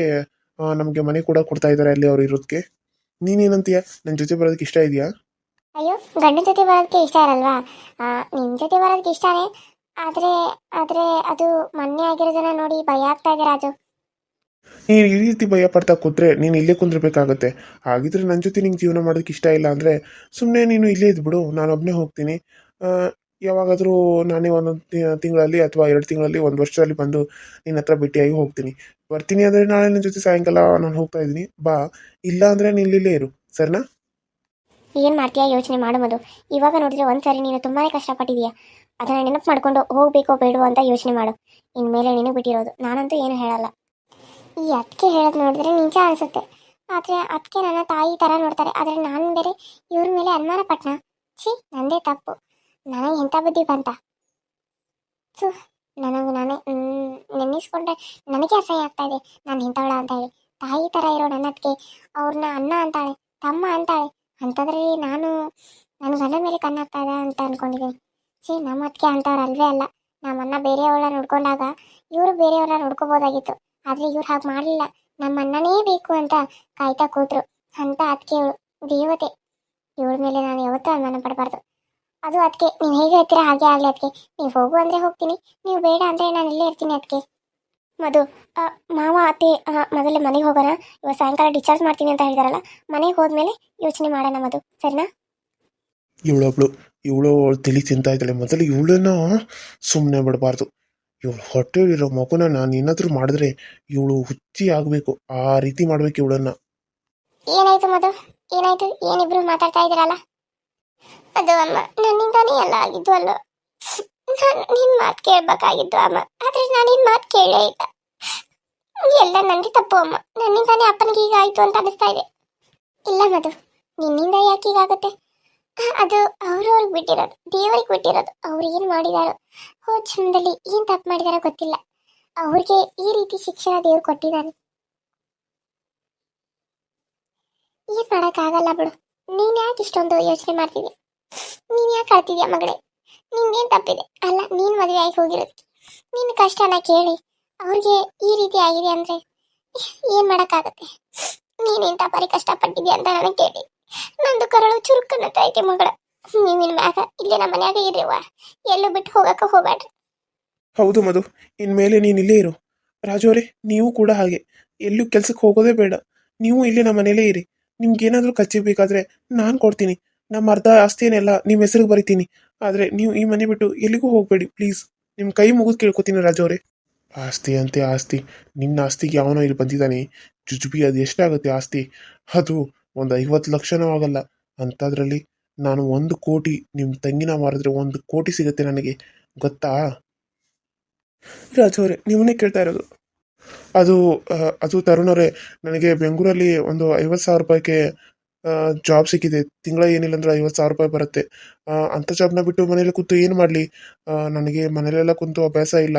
ನಮಗೆ ಮನೆ ಕೂಡ ಕೊಡ್ತಾ ಇದ್ದಾರೆ ಅಲ್ಲಿ ಅವ್ರು ಇರೋದಕ್ಕೆ ನೀನೇನಂತೀಯ? ನನ್ನ ಜೊತೆ ಬರೋದಕ್ಕೆ ಇಷ್ಟ ಇದೆಯಾ? ಅಯ್ಯೋ, ಗಂಡನ ಜೊತೆ ಬರೋದಕ್ಕೆ ಇಷ್ಟ ಇರಲ್ವಾ? ನಿಮ್ಮ ಜೊತೆ ಬರೋದಕ್ಕೆ ಇಷ್ಟನೇ. ಆದರೆ ಆದರೆ ಅದು ಮೊನ್ನೆ ಆಗಿರೋದನ್ನ ನೋಡಿ ಭಯ ಆಗ್ತಾ ಇದೆ ರಾಜು. ನೀನು ಈ ರೀತಿ ಭಯ ಪಡ್ತಾ ಕೂತ್ರೆ ನೀನು ಇಲ್ಲೇ ಕುಂದಿರ್ಬೇಕಾಗತ್ತೆ. ಹಾಗಿದ್ರೆ ನನ್ನ ಜೊತೆ ನಿಂಗೆ ಜೀವನ ಮಾಡೋದಕ್ಕೆ ಇಷ್ಟ ಇಲ್ಲ ಅಂದರೆ ಸುಮ್ಮನೆ ನೀನು ಇಲ್ಲೇ ಇದ್ಬಿಡು, ನಾನು ಒಬ್ಬನೇ ಹೋಗ್ತೀನಿ. ಯಾವಾಗಾದರೂ ನಾನೇ ಒಂದೊಂದು ತಿಂಗಳಲ್ಲಿ ಅಥವಾ ಎರಡು ತಿಂಗಳಲ್ಲಿ ಒಂದು ವರ್ಷದಲ್ಲಿ ಬಂದು ನಿನ್ನ ಹತ್ರ ಭೇಟಿಯಾಗಿ ಹೋಗ್ತೀನಿ. ಬರ್ತೀನಿ ಅಂದರೆ ನಾಳೆ ನನ್ನ ಜೊತೆ ಸಾಯಂಕಾಲ ನಾನು ಹೋಗ್ತಾ ಇದ್ದೀನಿ. ಬಾ, ಇಲ್ಲ ಅಂದರೆ ನೀನು ಇಲ್ಲೇ ಇರು. ಸರಿನಾ? ಏನು ಮಾಡ್ತೀಯಾ? ಯೋಚನೆ ಮಾಡಬಹುದು ಇವಾಗ ನೋಡಿದ್ರೆ ಸಾರಿ ನೀನು ತುಂಬಾ ಕಷ್ಟಪಟ್ಟಿದೀಯಾ ಅದನ್ನು ನೆನಪು ಮಾಡಿಕೊಂಡು ಹೋಗಬೇಕೋ ಬೇಡವೋ ಅಂತ ಯೋಚನೆ ಮಾಡು. ಇನ್ಮೇಲೆ ನೀನು ಬಿಟ್ಟಿರೋದು. ನಾನಂತೂ ಏನು ಹೇಳಲ್ಲ. ಈ ಅದಕ್ಕೆ ಹೇಳೋದು ನೋಡಿದ್ರೆ ನಿಜ ಅನಿಸುತ್ತೆ. ಆದರೆ ಅದಕ್ಕೆ ನನ್ನ ತಾಯಿ ಥರ ನೋಡ್ತಾರೆ. ಆದರೆ ನಾನು ಬೇರೆ ಇವ್ರ ಮೇಲೆ ಅನುಮಾನ ಪಟ್ನ? ಛೀ, ನಂದೇ ತಪ್ಪು. ನನಗೆ ಎಂಥ ಬುದ್ಧಿ ಬಂತ? ಸೊ ನನಗೆ ನಾನೇ ನೆನೆಸ್ಕೊಂಡ್ರೆ ನನಗೆ ಅಸಹ್ಯ ಆಗ್ತಾ ಇದೆ. ನಾನು ಇಂಥವಳ ಅಂತ ಹೇಳಿ ತಾಯಿ ಥರ ಇರೋ ನನ್ನ ಅದಕ್ಕೆ ಅವ್ರನ್ನ ಅಣ್ಣ ಅಂತಾಳೆ, ತಮ್ಮ ಅಂತಾಳೆ. ಅಂಥದ್ರಲ್ಲಿ ನಾನು ನನ್ನ ಗಂಡ ಮೇಲೆ ಕಣ್ಣಾಗ್ತಾ ಇದೆ ಅಂತ ಅನ್ಕೊಂಡಿದ್ದೀನಿ. ಛೀ, ನಮ್ಮ ಅತ್ತಿಗೆ ಅಂಥವ್ರು ಅಲ್ವೇ ಅಲ್ಲ. ನಮ್ಮನ್ನ ಬೇರೆಯವಳ ನೋಡ್ಕೊಂಡಾಗ ಇವರು ಬೇರೆಯವ್ರನ್ನ ನೋಡ್ಕೋಬೋದಾಗಿತ್ತು. ಆದರೆ ಇವ್ರು ಹಾಗೆ ಮಾಡಲಿಲ್ಲ. ನಮ್ಮ ಅಣ್ಣನೇ ಬೇಕು ಅಂತ ಕಾಯ್ತಾ ಕೂತ್ರು. ಅಂತ ಅದಕ್ಕೆ ಇವಳು ದೇವತೆ. ಇವಳ ಮೇಲೆ ನಾನು ಯಾವತ್ತೂ ಅನುಮಾನ ಪಡಬಾರ್ದು. ಅದು ಅದಕ್ಕೆ ನೀವು ಹೇಗೆ ಹೇಳ್ತೀರಾ ಹಾಗೆ ಆಗಲಿ ಅದಕ್ಕೆ ನೀವು ಹೋಗು ಅಂದರೆ ಹೋಗ್ತೀನಿ. ನೀವು ಬೇಡ ಅಂದರೆ ನಾನು ಇಲ್ಲೇ ಇರ್ತೀನಿ ಅದಕ್ಕೆ ಮಧು ಮಾವ, ಅತ್ತೆ ಮೊದಲೇ ಮನೆಗೆ ಹೋಗೋಣ. ಇವಾಗ ಸಾಯಂಕಾಲ ಡಿಸ್ಚಾರ್ಜ್ ಮಾಡ್ತೀನಿ ಅಂತ ಹೇಳಿದಾರಲ್ಲ, ಮನೆಗೆ ಹೋದ್ಮೇಲೆ ಯೋಚನೆ ಮಾಡೋಣ ಮಧು. ಸರಿನಾ? ಇವಳೊಬ್ಳು, ಇವಳು ತಿಳಿ ತಿಂತಾ ಇದ್ದಾಳೆ. ಮೊದಲು ಇವಳನ್ನ ಸುಮ್ಮನೆ ಬಿಡಬಾರ್ದು. ಇವಳು ಹೊಟ್ಟೆಲಿರೋ ಮಗುನ ನಾನು ಏನಾದರೂ ಮಾಡಿದ್ರೆ ಇವಳು ಹುಚ್ಚಿ ಆಗಬೇಕು. ಆ ರೀತಿ ಮಾಡ್ಬೇಕು ಇವಳನ್ನ. ಏನಾಯ್ತು ಮಧು? ಏನಾಯ್ತು? ಏನಿಬ್ರು ಮಾತಾಡ್ತಾ ಇದ್ರಲ್ಲ ಅದು ಅಮ್ಮ ನನ್ನಿಂದಾನೇ ಎಲ್ಲ ಆಗಿದ್ದು ಅಲ್ಲ ನಾನು ನಿನ್ ಮಾತು ಕೇಳ್ಬೇಕಾಗಿದ್ದು ಅಮ್ಮ ಆದ್ರೆ ನಾನು ನಿನ್ ಮಾತು ಕೇಳೇ ಇಲ್ಲ. ಎಲ್ಲ ನಂದೇ ತಪ್ಪು ಅಮ್ಮ ನನ್ನಿಂದಾನೇ ಅಪ್ಪನಿಗೆ ಈಗ ಆಯ್ತು ಅಂತ ಅನಿಸ್ತಾ ಇದೆ. ಇಲ್ಲ ಮಧು ನಿನ್ನಿಂದ ಯಾಕೆ ಹೀಗಾಗುತ್ತೆ? ಆ, ಅದು ಅವ್ರವ್ರಿಗೆ ಬಿಟ್ಟಿರೋದು, ದೇವರಿಗೆ ಬಿಟ್ಟಿರೋದು ಅವ್ರು ಏನು ಮಾಡಿದಾರೋ. ಹೋ ಜನ್ಮದಲ್ಲಿ ಏನು ತಪ್ಪು ಮಾಡಿದಾರೋ ಗೊತ್ತಿಲ್ಲ. ಅವ್ರಿಗೆ ಈ ರೀತಿ ಶಿಕ್ಷಣ ದೇವ್ರು ಕೊಟ್ಟಿದ್ದಾನೆ. ಏನು ಮಾಡೋಕ್ಕಾಗಲ್ಲ ಬಿಡು. ನೀನು ಯಾಕೆ ಇಷ್ಟೊಂದು ಯೋಚನೆ ಮಾಡ್ತಿದ್ಯಾ? ನೀನು ಯಾಕೆ ಅಳ್ತಿದ್ಯಾ ಮಗಳೇ? ನಿನ್ಗೇನ್ ತಪ್ಪಿದೆ? ಅಲ್ಲ, ನೀನು ಮದುವೆ ಆಗಿ ಹೋಗಿರೋದಕ್ಕೆ ನಿನ್ ಕಷ್ಟನ ಕೇಳಿ ಅವ್ರಿಗೆ ಈ ರೀತಿ ಆಗಿದೆ ಅಂದ್ರೆ ಏನು ಮಾಡೋಕ್ಕಾಗತ್ತೆ? ನೀನು ಇಂಥ ಪರಿ ಕಷ್ಟಪಟ್ಟಿದ್ಯಾ ಅಂತ ನನಗೆ ಕೇಳಿ. ನಂದು ಕರಳು ಚುರುಕನ್ನ ತಾಯ್ತಿ ಮಗಳ. ನೀವಿನ ಮ್ಯಾಗ ಇಲ್ಲಿ ನಮ್ಮ ಮನ್ಯಾಗ ಇರ್ರಿವ ಎಲ್ಲೂ ಬಿಟ್ಟು ಹೋಗಕ್ಕ ಹೋಗ್ಬೇಡ್ರಿ ಹೌದು ಮಧು ಇನ್ಮೇಲೆ ನೀನು ಇಲ್ಲೇ ಇರು. ರಾಜು ಅವರೇ ನೀವು ಕೂಡ ಹಾಗೆ. ಎಲ್ಲೂ ಕೆಲ್ಸಕ್ಕೆ ಹೋಗೋದೇ ಬೇಡ. ನೀವು ಇಲ್ಲಿ ನಮ್ಮ ಮನೇಲೇ ಇರಿ. ನಿಮ್ಗೇನಾದರೂ ಖರ್ಚಿ ಬೇಕಾದರೆ ನಾನು ಕೊಡ್ತೀನಿ. ನಮ್ಮ ಅರ್ಧ ಆಸ್ತಿಯನ್ನೆಲ್ಲ ನಿಮ್ಮ ಹೆಸರಿಗೆ ಬರಿತೀನಿ. ಆದರೆ ನೀವು ಈ ಮನೆ ಬಿಟ್ಟು ಎಲ್ಲಿಗೂ ಹೋಗಬೇಡಿ ಪ್ಲೀಸ್. ನಿಮ್ಮ ಕೈ ಮುಗಿದು ಕೇಳ್ಕೊತೀನಿ ರಾಜು ಅವರೇ. ಆಸ್ತಿ ಅಂತೆ ಆಸ್ತಿ. ನಿನ್ನ ಆಸ್ತಿಗೆ ಯಾವನೋ ಇಲ್ಲಿ ಬಂದಿದ್ದಾನೆ. ಜುಜುಬಿ ಅದು ಎಷ್ಟಾಗುತ್ತೆ ಆಸ್ತಿ? ಅದು ಒಂದು ಐವತ್ತು ಲಕ್ಷನೂ ಆಗಲ್ಲ. ಅಂಥದ್ರಲ್ಲಿ ನಾನು ಒಂದು ಕೋಟಿ ನಿಮ್ಮ ತಂಗಿನ ಮಾರಿದ್ರೆ ಒಂದು ಕೋಟಿ ಸಿಗುತ್ತೆ ನನಗೆ. ಗೊತ್ತಾ? ರಾಜು ಅವರೇ ನೀವನ್ನೇ ಕೇಳ್ತಾ ಇರೋದು. ಅದು ಅದು ತರುಣ್ ಅವರೇ ನನಗೆ ಬೆಂಗಳೂರಲ್ಲಿ ಒಂದು ಐವತ್ತು ಸಾವಿರ ರೂಪಾಯಿಗೆ ಜಾಬ್ ಸಿಕ್ಕಿದೆ. ತಿಂಗಳ ಏನಿಲ್ಲ ಅಂದ್ರೆ ಐವತ್ತು ಸಾವಿರ ರೂಪಾಯಿ ಬರುತ್ತೆ. ಅಂತ ಅಂಥ ಜಾಬ್ನ ಬಿಟ್ಟು ಮನೇಲಿ ಕೂತು ಏನು ಮಾಡಲಿ? ನನಗೆ ಮನೇಲೆಲ್ಲ ಕುಂತು ಅಭ್ಯಾಸ ಇಲ್ಲ.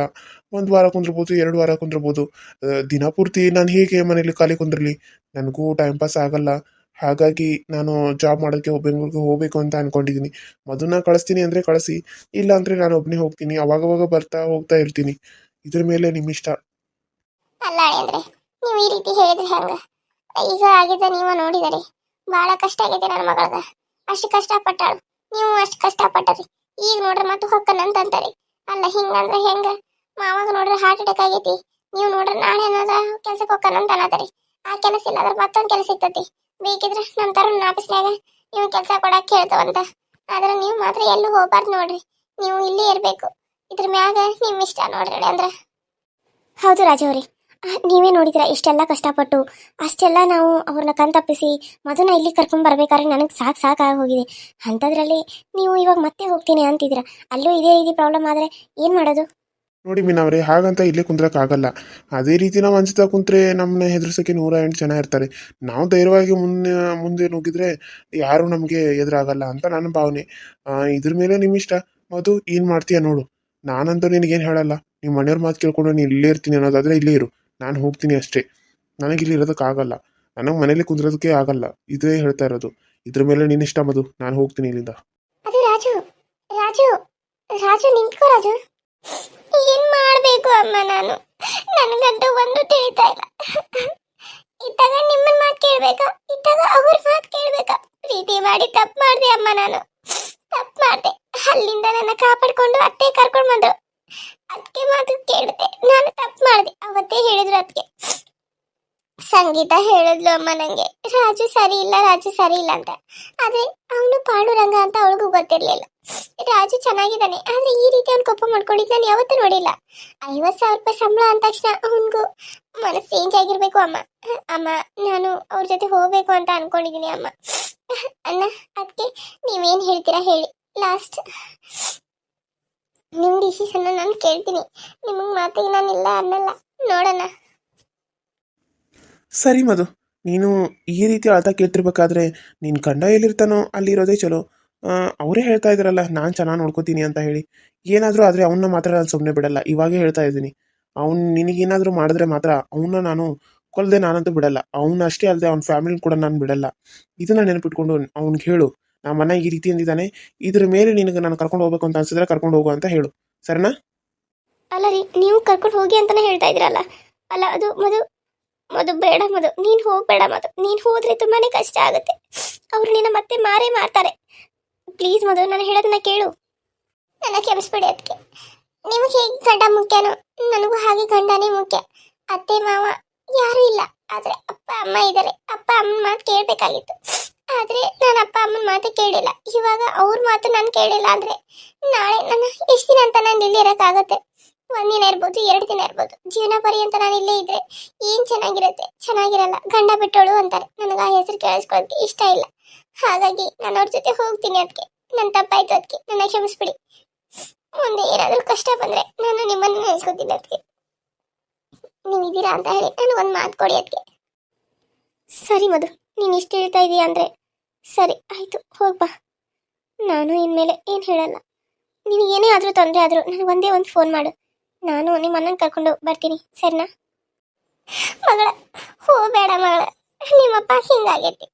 ಒಂದು ವಾರ ಕುಂದಿರ್ಬೋದು ಎರಡು ವಾರ ಕುಂದಿರ್ಬೋದು. ದಿನಪೂರ್ತಿ ನಾನು ಹೇಗೆ ಮನೇಲಿ ಖಾಲಿ ಕುಂದಿರಲಿ? ನನಗೂ ಟೈಮ್ ಪಾಸ್ ಆಗಲ್ಲ. ಹಾಗಾಗಿ ನಾನು ಜಾಬ್ ಮಾಡೋಕ್ಕೆ ಬೆಂಗಳೂರಿಗೆ ಹೋಗಬೇಕು ಅಂತ ಅನ್ಕೊಂಡಿದ್ದೀನಿ ಮಧುನ ಕಳಿಸ್ತೀನಿ ಅಂದರೆ ಕಳಿಸಿ, ಇಲ್ಲ ಅಂದರೆ ನಾನು ಒಬ್ಬನೇ ಹೋಗ್ತೀನಿ. ಅವಾಗವಾಗ ಬರ್ತಾ ಹೋಗ್ತಾ ಇರ್ತೀನಿ. ಇದ್ರ ಮೇಲೆ ನಿಮ್ಮ ಇಷ್ಟ ಅಲ್ಲ ಅಂದ್ರೆ ನೀವು ಈ ರೀತಿ ಹೇಳಿದ್ರೆ ಹೆಂಗ? ಈಗ ಆಗಿದ್ದ ನೀವು ನೋಡಿದರೆ ಬಹಳ ಕಷ್ಟ ಆಗಿದೆ ನನ್ನ ಮಗಳದ. ಅಷ್ಟು ಕಷ್ಟಪಟ್ಟಾಳು. ನೀವು ಅಷ್ಟು ಕಷ್ಟಪಟ್ಟರಿ ಈಗ ನೋಡ್ರಿ ಮತ್ತೆ ಹೊಕ್ಕನಂತ ಅಂತಾರೆ ಅಲ್ಲ ಹಿಂಗಂದ್ರೆ ಹೆಂಗ? ಮಾವಾಗ ನೋಡ್ರಿ ಹಾರ್ಟ್ ಅಟ್ಯಾಕ್ ಆಗೈತಿ. ನೀವು ನೋಡ್ರಿ ನಾಳೆ ಏನಾದ್ರ ಕೆಲ್ಸಕ್ಕೆ ಹೊಕ್ಕನಂತ ಅನ್ನತರಿ ಆ ಕೆಲಸ ಇಲ್ಲ ಮತ್ತೊಂದು ಕೆಲಸ ಇರ್ತತಿ. ಬೇಕಿದ್ರೆ ನಮ್ಮ ತರುಣ್ ಆಫೀಸ್ನಾಗ ನೀವು ಕೆಲಸ ಕೊಡಕ್ ಕೇಳ್ತವಂತ. ಆದ್ರೆ ನೀವು ಮಾತ್ರ ಎಲ್ಲೂ ಹೋಗ್ಬಾರ್ದು ನೋಡ್ರಿ. ನೀವು ಇಲ್ಲೇ ಇರ್ಬೇಕು. ಇದ್ರ ಮ್ಯಾಗ ನಿಮ್ ಇಷ್ಟ ನೋಡ್ರಿ ಅಂದ್ರ. ಹೌದು ರಾಜವ್ರಿ ನೀವೇ ನೋಡಿದ್ರ ಇಷ್ಟೆಲ್ಲ ಕಷ್ಟಪಟ್ಟು. ಅಷ್ಟೆಲ್ಲ ನಾವು ಅವ್ರನ್ನ ಕಣ್ತಪ್ಪಿಸಿ ಮಧುನ ಇಲ್ಲಿ ಕರ್ಕೊಂಡ್ ಬರ್ಬೇಕಾದ್ರೆ ನನಗೆ ಸಾಕು ಸಾಕಾಗಿ ಹೋಗಿದೆ. ಅಂಥದ್ರಲ್ಲಿ ನೀವು ಇವಾಗ ಮತ್ತೆ ಹೋಗ್ತೀನಿ ಅಂತಿದ್ರ. ಅಲ್ಲೂ ಇದೇ ರೀತಿ ಪ್ರಾಬ್ಲಮ್ ಆದರೆ ಏನು ಮಾಡೋದು? ನೋಡಿ ಮೀನವ್ರೆ ಹಾಗಂತ ಇಲ್ಲೇ ಕುಂದ್ರಕ್ಕಾಗಲ್ಲ ಅದೇ ರೀತಿ ನಾವು ಹಂಚ್ತಾ ಕುಂತ್ರೆ ನಮ್ಮನ್ನ ಹೆದರ್ಸೋಕೆ ನೂರ ಎಂಟು ಜನ ಇರ್ತಾರೆ. ನಾವು ಧೈರ್ಯವಾಗಿ ಮುಂದೆ ಮುಂದೆ ನುಗ್ಗಿದ್ರೆ ಯಾರು ನಮಗೆ ಎದುರಾಗಲ್ಲ ಅಂತ ನನ್ನ ಭಾವನೆ. ಇದ್ರ ಮೇಲೆ ನಿಮ್ಮ ಇಷ್ಟ? ಮಧು, ಏನು ಮಾಡ್ತೀಯ ನೋಡು. ನಾನಂತೂ ನಿನಗೇನು ಹೇಳಲ್ಲ. ನಿಮ್ಮ ಮನೆಯವ್ರ ಮಾತು ಕೇಳ್ಕೊಂಡು ನೀನು ಇಲ್ಲೇ ಇರ್ತೀನಿ ಅನ್ನೋದಾದ್ರೆ ಇಲ್ಲೇ ಇರು. ನಾನು ಹೋಗ್ತೀನಿ ಅಷ್ಟೇ. ನನಗೆ ಇಲ್ಲಿ ಇರೋದಕ್ಕಾಗಲ್ಲ ನನಗೆ ಮನೇಲಿ ಕುಂದ್ರೋದಕ್ಕೆ ಆಗಲ್ಲ. ಇದೇ ಹೇಳ್ತಾ ಇರೋದು. ಇದ್ರ ಮೇಲೆ ನಿನ್ನ ಇಷ್ಟ ಮಧು? ನಾನು ಹೋಗ್ತೀನಿ ಇಲ್ಲಿಂದ. ಅದು ರಾಜು. ರಾಜು. ರಾಜು, ನಿಂತ್ಕೋ ರಾಜು. ಏನ್ ಮಾಡ್ಬೇಕು ಅಮ್ಮ ನಾನು? ನನಗಂತೂ ಒಂದು ತಿಳಿತಾ ಇಲ್ಲ. ಇದ್ದಾಗ ನಿಮ್ಮನ್ ಮಾತು ಕೇಳ್ಬೇಕಾ? ಇದ್ದಾಗ ಅವ್ರ ಮಾತು ಕೇಳ್ಬೇಕಾ? ಪ್ರೀತಿ ಮಾಡಿ ತಪ್ಪು ಮಾಡ್ದೆ ಅಮ್ಮ ನಾನು. ತಪ್ಪು ಮಾಡಿದೆ. ಅಲ್ಲಿಂದ ನನ್ನ ಕಾಪಾಡ್ಕೊಂಡು ಅತ್ತೆ ಕರ್ಕೊಂಡು ಬಂದ್ರು. ಅದಕ್ಕೆ ಮಾತು ಕೇಳಿದೆ. ನಾನು ತಪ್ಪು ಮಾಡ್ದೆ. ಅವತ್ತೇ ಹೇಳಿದ್ರು ಅದಕ್ಕೆ ಸಂಗೀತ ಹೇಳಿದ್ಲು ಅಮ್ಮ ನಂಗೆ. ರಾಜು ಸರಿ ಇಲ್ಲ, ರಾಜು ಸರಿ ಇಲ್ಲ ಅಂತ. ಆದ್ರೆ ಅವನು ಪಾಂಡುರಂಗ ಅಂತ ಅವಳಿಗೂ ಗೊತ್ತಿರ್ಲಿಲ್ಲ. ರಾಜು ಚೆನ್ನಾಗಿದ್ದಾನೆ, ಆದ್ರೆ ಈ ರೀತಿ ಅವ್ನು ಕೋಪ ಮಾಡ್ಕೊಂಡಿದ್ ನಾನು ಯಾವತ್ತೂ ನೋಡಿಲ್ಲ. ಐವತ್ ಸಾವಿರ ರೂಪಾಯಿ ಸಂಬಳ ಅಂದ ತಕ್ಷಣ ಅವನಿಗೂ ಮನಸ್ಸು ಚೇಂಜ್ ಆಗಿರ್ಬೇಕು ಅಮ್ಮ. ಅಮ್ಮ, ನಾನು ಅವ್ರ ಜೊತೆ ಹೋಗ್ಬೇಕು ಅಂತ ಅನ್ಕೊಂಡಿದೀನಿ ಅಮ್ಮ. ಅಣ್ಣ ಅದಕ್ಕೆ ನೀವೇನ್ ಹೇಳ್ತೀರಾ ಹೇಳಿ. ಲಾಸ್ಟ್ ನಿಮ್ ಡಿಸಿಷನ್ ನಾನು ಕೇಳ್ತೀನಿ. ನಿಮಗೆ ಮಾತಿಗೆ ನಾನು ಇಲ್ಲ ಅನ್ನಲ್ಲ. ನೋಡೋಣ ಸರಿ ಮಧು, ನೀನು ಈ ರೀತಿ ಅಳ್ತಾ ಕೇಳ್ತಿರ್ಬೇಕಾದ್ರೆ ನಿನ್ನ ಗಂಡ ಎಲ್ಲಿರ್ತಾನೋ ಅಲ್ಲಿರೋದೇ ಚಲೋ. ಅವರೇ ಹೇಳ್ತಾ ಇದ್ರಲ್ಲ ನಾನು ಚೆನ್ನಾಗಿ ನೋಡ್ಕೋತೀನಿ ಅಂತ ಹೇಳಿ. ಏನಾದರೂ ಆದರೆ ಅವನ್ನ ಮಾತ್ರ ನಾನು ಸುಮ್ಮನೆ ಬಿಡಲ್ಲ, ಇವಾಗೇ ಹೇಳ್ತಾ ಇದ್ದೀನಿ. ಅವ್ನು ನಿನಗೇನಾದರೂ ಮಾಡಿದ್ರೆ ಮಾತ್ರ ಅವನ್ನ ನಾನು ಕೊಲ್ಲದೆ ನಾನಂತೂ ಬಿಡಲ್ಲ. ಅವನ್ನ ಅಷ್ಟೇ ಅಲ್ಲದೆ ಅವ್ನ ಫ್ಯಾಮಿಲಿ ಕೂಡ ನಾನು ಬಿಡಲ್ಲ. ಇದನ್ನ ನೆನಪಿಟ್ಕೊಂಡು ಅವ್ನಿಗೆ ಹೇಳು ನಮ್ಮ ಮನೆ ಈ ರೀತಿ ಅಂದಿದ್ದಾನೆ, ಇದ್ರ ಮೇಲೆ ನಿನಗೆ ನಾನು ಕರ್ಕೊಂಡು ಹೋಗ್ಬೇಕು ಅಂತ ಅನ್ಸಿದ್ರೆ ಕರ್ಕೊಂಡು ಹೋಗು ಅಂತ ಹೇಳು. ಸರಿನಾ? ಅಲ್ಲ ರೀ, ನೀವು ಕರ್ಕೊಂಡು ಹೋಗಿ ಅಂತಾನೆ ಹೇಳ್ತಾ ಇದ್ರಲ್ಲ ಅಲ್ಲ, ಅದು ಮದು ಮದು ಬೇಡ ಮದು ನೀನ್ ಹೋಗ್ಬೇಡ ಮದು ನೀನ್ ಹೋದ್ರೆ ತುಂಬಾನೇ ಕಷ್ಟ ಆಗುತ್ತೆ. ಅವ್ರು ನಿನ್ನ ಮತ್ತೆ ಮಾರೇ ಮಾರ್ತಾರೆ. ಪ್ಲೀಸ್ ಮದು ನಾನು ಹೇಳೋದನ್ನ ಕೇಳು. ನನ್ನ ಕ್ಷಮಿಸ್ಬಿಡಿ ಅದಕ್ಕೆ ನಿಮಗೆ ಹೇಗೆ ಗಂಡ ಮುಖ್ಯನೋ, ನನಗೂ ಹಾಗೆ ಗಂಡನೇ ಮುಖ್ಯ. ಅತ್ತೆ, ಮಾವ ಯಾರು ಇಲ್ಲ. ಆದ್ರೆ ಅಪ್ಪ, ಅಮ್ಮ ಇದ್ದಾರೆ. ಅಪ್ಪ, ಅಮ್ಮನ ಮಾತು ಕೇಳಬೇಕಾಗಿತ್ತು. ಆದ್ರೆ ನಾನು ಅಪ್ಪ, ಅಮ್ಮನ ಮಾತು ಕೇಳಿಲ್ಲ. ಇವಾಗ ಅವ್ರ ಮಾತು ನಾನು ಕೇಳಿಲ್ಲ ಅಂದ್ರೆ ನಾಳೆ ನನ್ನ, ಎಷ್ಟು ದಿನ ಅಂತ ನಾನು ಇಲ್ಲಿ ಇರೋಕ್ಕಾಗತ್ತೆ ಒಂದಿನ ಇರ್ಬೋದು, ಎರಡು ದಿನ ಇರ್ಬೋದು. ಜೀವನ ಪರ್ಯಂತ ನಾನು ಇಲ್ಲೇ ಇದ್ರೆ ಏನ್ ಚೆನ್ನಾಗಿರುತ್ತೆ? ಚೆನ್ನಾಗಿರಲ್ಲ, ಗಂಡ ಬಿಟ್ಟೋಳು ಅಂತಾರೆ. ನನಗೆ ಆ ಹೆಸರು ಕೇಳಿಸ್ಕೊಳ್ಳೋದಕ್ಕೆ ಇಷ್ಟ ಇಲ್ಲ. ಹಾಗಾಗಿ ನಾನು ಅವ್ರ ಜೊತೆ ಹೋಗ್ತೀನಿ ಅದಕ್ಕೆ ನನ್ನ ತಪ್ಪಾಯ್ತು ಅದಕ್ಕೆ ನನ್ನ ಕ್ಷಮಿಸ್ಬಿಡಿ. ಮುಂದೆ ಏನಾದರೂ ಕಷ್ಟ ಬಂದ್ರೆ ನಾನು ನಿಮ್ಮನ್ನು ನೆನೆಸ್ಕೊತೀನಿ ಅದಕ್ಕೆ ನೀವು ಇದ್ದೀರಾ ಅಂತ ಹೇಳಿ ನನಗೊಂದು ಮಾತು ಕೊಡಿ ಅದಕ್ಕೆ ಸರಿ ಮಧು, ನೀನು ಇಷ್ಟು ಹೇಳ್ತಾ ಇದೀಯ ಅಂದ್ರೆ? ಸರಿ, ಆಯ್ತು. ಹೋಗ್ಬಾ ನಾನು ಇನ್ಮೇಲೆ ಏನು ಹೇಳಲ್ಲ. ನಿನಗೇನೇ ಆದರೂ ತೊಂದರೆ ಆದರೂ ನನಗೆ ಒಂದೇ ಒಂದು ಫೋನ್ ಮಾಡು. ನಾನು ನಿಮ್ಮ ಅಣ್ಣನ ಕರ್ಕೊಂಡು ಬರ್ತೀನಿ, ಸರಿನಾ? ಮಗಳ ಹೋಗಬೇಡ ಮಗಳ. ನಿಮ್ಮಪ್ಪ ಹಿಂಗಾಗೈತಿ.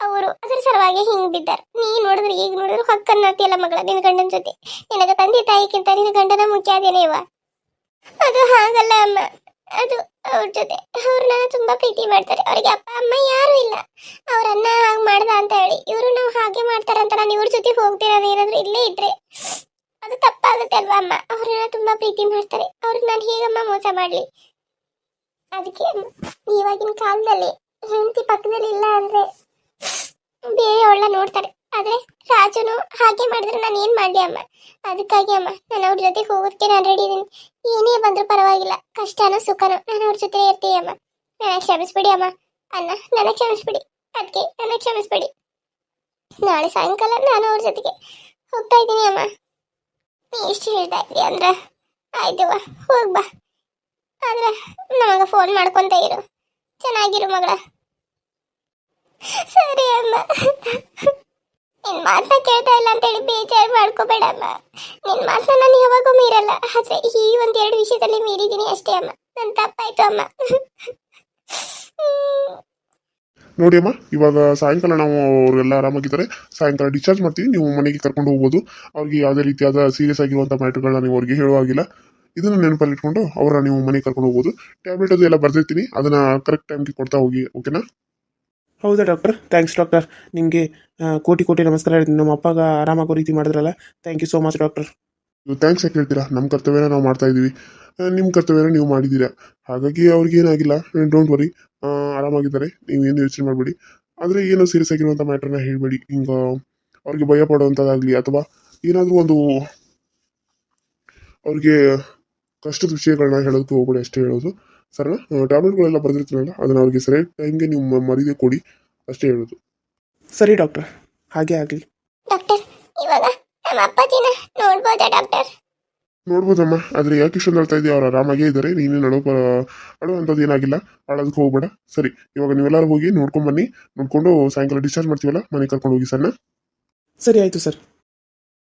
ಅವರು ಅದರ ಸಲುವಾಗಿ ಹಿಂಗ್ ಬಿದ್ದಾರೆ. ನೀ ನೋಡಿದ್ರೆ ಈಗ ನೋಡಿದ್ರು ಹಕ್ಕನ್ನ ಹೊಕ್ಕನ್ನತಿಯಲ್ಲ ಮಗಳ, ನಿನ್ನ ಗಂಡನ ಜೊತೆ. ನಿನಗ ತಂದೆ ತಾಯಿಗಿಂತ ನಿನ್ನ ಗಂಡನ ಮುಖ್ಯ ಅದೇನೇವ ಅದು ಹಾಗಲ್ಲ ಅಮ್ಮ. ಅದು ಅವ್ರ ಜೊತೆ. ಅವ್ರು ನನ್ನ ತುಂಬಾ ಪ್ರೀತಿ ಮಾಡ್ತಾರೆ. ಅವ್ರಿಗೆ ಅಪ್ಪ, ಅಮ್ಮ ಯಾರು ಇಲ್ಲ. ಅವ್ರನ್ನ ಹಾಗೆ ಮಾಡ್ದ ಅಂತ ಹೇಳಿ, ಇವರು ನಾವು ಹಾಗೆ ಮಾಡ್ತಾರಂತ ನಾನು ಇವ್ರ ಜೊತೆ ಹೋಗ್ತೀರ ಏನಾದ್ರು ಇಲ್ಲೇ ಇದ್ರೆ? ಅದು ತಪ್ಪಾಗುತ್ತೆ ಅಲ್ವಾ ಅಮ್ಮ? ಅವ್ರನ್ನ ತುಂಬಾ ಪ್ರೀತಿ ಮಾಡ್ತಾರೆ. ಅವ್ರಿಗೆ ನಾನು ಹೇಗಮ್ಮ ಮೋಸ ಮಾಡ್ಲಿ? ಅದಕ್ಕೆ ಇವಾಗಿನ ಕಾಲದಲ್ಲಿ ಹೆಂಡತಿ ಪಕ್ಕದಲ್ಲಿ ಇಲ್ಲ ಅಂದ್ರೆ ಬೇರೆ ಒಳ್ಳೆ ನೋಡ್ತಾರೆ. ಆದ್ರೆ ರಾಜನು ಹಾಗೆ ಮಾಡಿದ್ರೆ ನಾನು ಏನ್ ಮಾಡ್ಲಿ ಅಮ್ಮ? ಅದಕ್ಕಾಗಿ ಅಮ್ಮ, ನಾನು ಅವ್ರ ಜೊತೆ ಹೋಗೋದಕ್ಕೆ ನಾನು ರೆಡಿ ಇದ್ದೀನಿ ಏನೇ ಬಂದ್ರೂ ಪರವಾಗಿಲ್ಲ. ಕಷ್ಟನೋ ಸುಖನೋ ನಾನು ಅವ್ರ ಜೊತೆ ಇರ್ತೀವಿ ಅಮ್ಮ. ನನ್ನ ಕ್ಷಮಿಸ್ಬಿಡಿ ಅಮ್ಮ. ಅಣ್ಣ ನನ್ನ ಕ್ಷಮಿಸ್ಬಿಡಿ. ಅದಕ್ಕೆ ನನ್ನ ಕ್ಷಮಿಸ್ಬಿಡಿ. ನಾಳೆ ಸಾಯಂಕಾಲ ನಾನು ಅವ್ರ ಜೊತೆಗೆ ಹೋಗ್ತಾ ಇದ್ದೀನಿ ಅಮ್ಮ. ನೀ ಎಷ್ಟು ಹೇಳ್ತಾ ಅಂದ್ರೆ ಆಯ್ತವ ಹೋಗ್ ಬಾ. ಆದ್ರೆ ನಮಗೆ ಫೋನ್ ಮಾಡ್ಕೊಂತ ಇರು. ಚೆನ್ನಾಗಿರು ಮಗಳ. ಸರಿ ಅಮ್ಮ. ನಿನ್ ಮಾತನ್ನ ಕೇಳ್ತಾ ಇಲ್ಲ ಅಂತೇಳಿ ಬೇಜಾರು ಮಾಡ್ಕೋಬೇಡ ಅಮ್ಮ. ನಿನ್ ಮಾತನ್ನ ನಾನು ಯಾವಾಗೂ ಮೀರಲ್ಲ. ಆದ್ರೆ ಈ ಒಂದೆರಡು ವಿಷಯದಲ್ಲಿ ಮೀರಿದ್ದೀನಿ ಅಷ್ಟೇ ಅಮ್ಮ. ನನ್ನ ತಪ್ಪಾಯ್ತು ಅಮ್ಮ. ನೋಡಿ ಅಮ್ಮ ಇವಾಗ ಸಾಯಂಕಾಲ ನಾವು ಅವರೆಲ್ಲ ಆರಾಮಾಗಿದ್ದಾರೆ. ಸಾಯಂಕಾಲ ಡಿಸ್ಚಾರ್ಜ್ ಮಾಡ್ತೀವಿ ನೀವು ಮನೆಗೆ ಕರ್ಕೊಂಡು ಹೋಗ್ಬೋದು. ಅವ್ರಿಗೆ ಯಾವುದೇ ರೀತಿಯಾದ ಸೀರಿಯಸ್ ಆಗಿರುವಂಥ ಮ್ಯಾಟ್ರ್ಗಳನ್ನ ನೀವು ಅವ್ರಿಗೆ ಹೇಳುವಾಗಿಲ್ಲ ಇದನ್ನು ನೆನಪಲ್ಲಿ ಇಟ್ಕೊಂಡು ಅವರ ನೀವು ಮನೆಗೆ ಕರ್ಕೊಂಡು ಹೋಗ್ಬೋದು. ಟ್ಯಾಬ್ಲೆಟ್ ಅದು ಎಲ್ಲ ಬರ್ದಿರ್ತೀನಿ ಅದನ್ನು ಕರೆಕ್ಟ್ ಟೈಮ್ಗೆ ಕೊಡ್ತಾ ಹೋಗಿ ಓಕೆನಾ ಹೌದಾ ಡಾಕ್ಟರ್ ಥ್ಯಾಂಕ್ಸ್ ಡಾಕ್ಟರ್ ನಿಮಗೆ ಕೋಟಿ ಕೋಟಿ ನಮಸ್ಕಾರ ಹೇಳ್ತೀನಿ. ನಮ್ಮ ಅಪ್ಪಗ ಆರಾಮಾಗೋ ರೀತಿ ಮಾಡಿದ್ರಲ್ಲ thank you so much doctor ನೀವು ಥ್ಯಾಂಕ್ಸ್ ಯಾಕೆ ಹೇಳ್ತೀರಾ? ನಮ್ಮ ಕರ್ತವ್ಯನ ನಾವು ಮಾಡ್ತಾ ಇದ್ದೀವಿ ನಿಮ್ಮ ಕರ್ತವ್ಯನ ನೀವು ಮಾಡಿದ್ದೀರಾ. ಹಾಗಾಗಿ ಅವ್ರಿಗೆ ಏನಾಗಿಲ್ಲ ಡೋಂಟ್ ವರಿ ಆರಾಮಾಗಿದ್ದಾರೆ. ನೀವೇನು ಯೋಚನೆ ಮಾಡಬೇಡಿ. ಆದರೆ ಏನೋ ಸೀರಿಯಸ್ ಆಗಿರುವಂಥ ಮ್ಯಾಟ್ರನ್ನ ಹೇಳಬೇಡಿ. ಹಿಂಗೆ ಅವ್ರಿಗೆ ಭಯ ಪಡುವಂಥದ್ದಾಗಲಿ ಅಥವಾ ಏನಾದರೂ ಒಂದು ಅವ್ರಿಗೆ ಕಷ್ಟದ ವಿಷಯಗಳನ್ನ ಹೇಳೋದಕ್ಕೆ ಹೋಗ್ಬೇಡಿ ಅಷ್ಟೇ ಹೇಳೋದು. ಸರ್ ಟ್ಯಾಬ್ಲೆಟ್ಗಳೆಲ್ಲ ಬರೆದಿರ್ತೀನಲ್ಲ ಅದನ್ನು ಅವ್ರಿಗೆ ಸರಿ ಟೈಮ್ಗೆ ನೀವು ಮರೀದೆ ಕೊಡಿ ಅಷ್ಟೇ ಹೇಳೋದು. ಸರಿ ಡಾಕ್ಟರ್ ಹಾಗೆ ಆಗಲಿ. ಡಾಕ್ಟರ್ ಇವಾಗ ನಮ್ಮ ಅಪ್ಪಾಜಿನ ನೋಡ್ಬೋದಾ ಡಾಕ್ಟರ್ ನೋಡ್ಬೋದಮ್ಮ. ಆದರೆ ಯಾಕೆ ಇಷ್ಟೊಂದು ಅಳ್ತಾ ಇದೆಯಾ? ಅವ್ರು ಆರಾಮಾಗೇ ಇದ್ದಾರೆ ನೀನೇನು ಅಳೋ ಅಂಥದ್ದು ಏನಾಗಿಲ್ಲ. ಅಳೋದಕ್ಕೆ ಹೋಗ್ಬೇಡ. ಸರಿ, ಇವಾಗ ನೀವೆಲ್ಲರೂ ಹೋಗಿ ನೋಡ್ಕೊಂಬನ್ನಿ ಬನ್ನಿ. ನೋಡ್ಕೊಂಡು ಸಾಯಂಕಾಲ ಡಿಸ್ಚಾರ್ಜ್ ಮಾಡ್ತೀವಲ್ಲ? ಮನೆಗೆ ಕರ್ಕೊಂಡು ಹೋಗಿ, ಸರ್ನ? ಸರಿ, ಆಯಿತು ಸರ್.